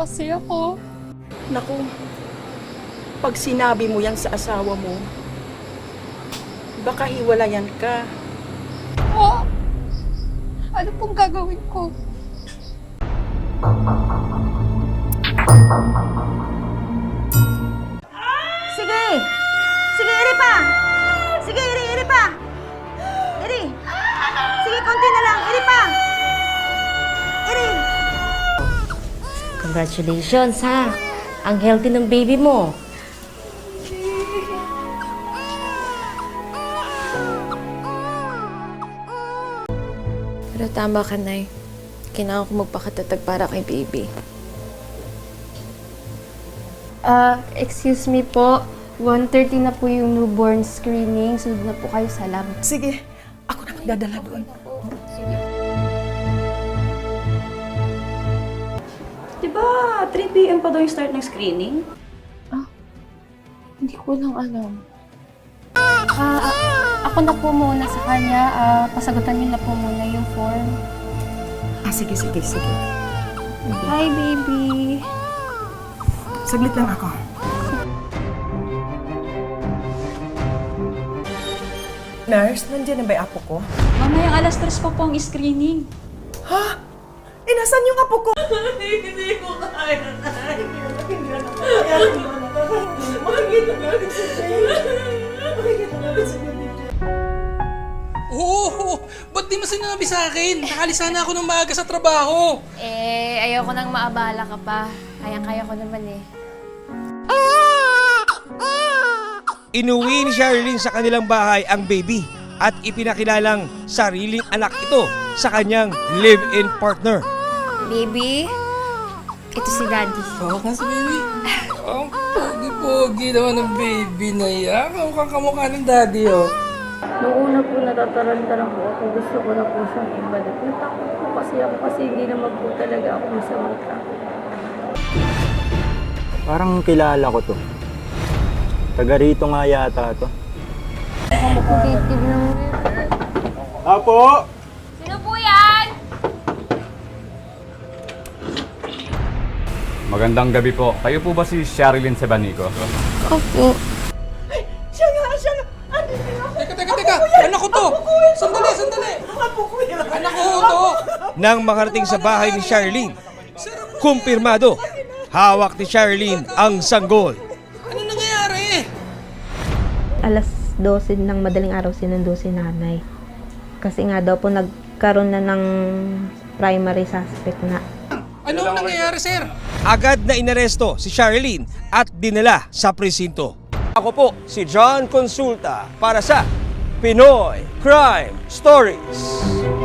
ako. Naku, pag sinabi mo yan sa asawa mo, baka hiwalayan ka. Po, ano pong gagawin ko? Congratulations ha! Ang healthy ng baby mo. Pero tama ka, Nay. Kailangan ko magpakatatag para kay baby. Ah, excuse me po. 1.30 na po yung newborn screening. Sunod na po kayo sa lab. Sige, ako na magdadala doon. Diba 3 p.m. pa daw yung start ng screening? Hindi ko lang alam. Ah, ah, ako na po muna sa kanya. Ah, pasagutan niyo na po muna yung form. Ah, sige, sige, sige. Hi, baby. Saglit lang ako. Nurse, nandiyan na ba yung apo ko? Mamayang alas 3 pa po ang screening. Eh, nasan yung apo ko? Oo! Ba't di mo sinabi sa akin? Nakalisa na ako ng maaga sa trabaho. Eh, ayoko nang maabala ka pa. Kayang-kaya ko naman eh. Inuwi ni Sherilyn sa kanilang bahay ang baby at ipinakilalang sariling anak ito sa kanyang live-in partner. Baby, ito si Daddy. Oo kasi baby. Ang pogi-pogi naman ng baby na yan. Mukhang kamukha ng daddy oh. Noong una po natatarantaran po ako, gusto ko na po siyang ibalik. Natakot po kasi ako kasi hindi naman po talaga ako masamang tao. Parang kilala ko to. Taga rito nga yata to. Native lang Apo! Magandang gabi po. Kayo po ba si Sherilyn Sebanico? Opo. Siya nga, siya nga. Ano Teka, teka, teka! Anak ko to! Sandali, sandali! Anak ko to! Nang makarating sa bahay ni Sherilyn, kumpirmado, hawak ni Sherilyn ang sanggol. Ano nangyayari? Alas 12 ng madaling araw sinundo si nanay. Kasi nga daw po nagkaroon na ng primary suspect na. Ano ang nangyayari, sir? Agad na inaresto si Sherilyn at dinala sa presinto. Ako po si John Consulta para sa Pinoy Crime Stories.